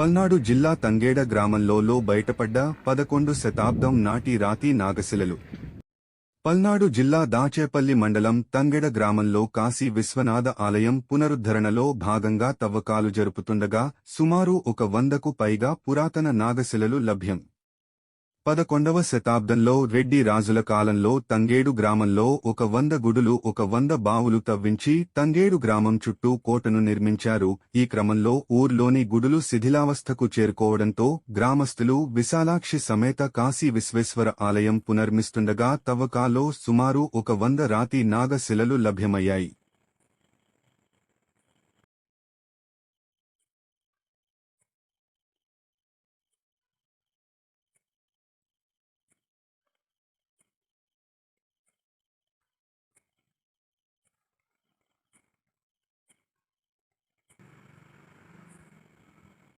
పల్నాడు జిల్లా తంగేడ గ్రామంలో లో బయటపడ్డ పదకొండు శతాబ్దం నాటి రాతి నాగశిలలు. పల్నాడు జిల్లా దాచేపల్లి మండలం తంగెడ గ్రామంలో కాశీ విశ్వనాథ ఆలయం పునరుద్ధరణలో భాగంగా తవ్వకాలు జరుపుతుండగా సుమారు ఒక వందకు పైగా పురాతన నాగశిలలు లభ్యం. పదకొండవ శతాబ్దంలో రెడ్డి రాజుల కాలంలో తంగేడు గ్రామంలో ఒక వంద గుడులు ఒక వంద బావులు తవ్వించి తంగేడు గ్రామం చుట్టూ కోటను నిర్మించారు. ఈ క్రమంలో ఊర్లోని గుడులు శిథిలావస్థకు చేరుకోవడంతో గ్రామస్తులు విశాలాక్షి సమేత కాశీ విశ్వేశ్వర ఆలయం పునర్మిస్తుండగా తవ్వకాలో సుమారు ఒక వంద రాతి నాగశిలలు లభ్యమయ్యాయి.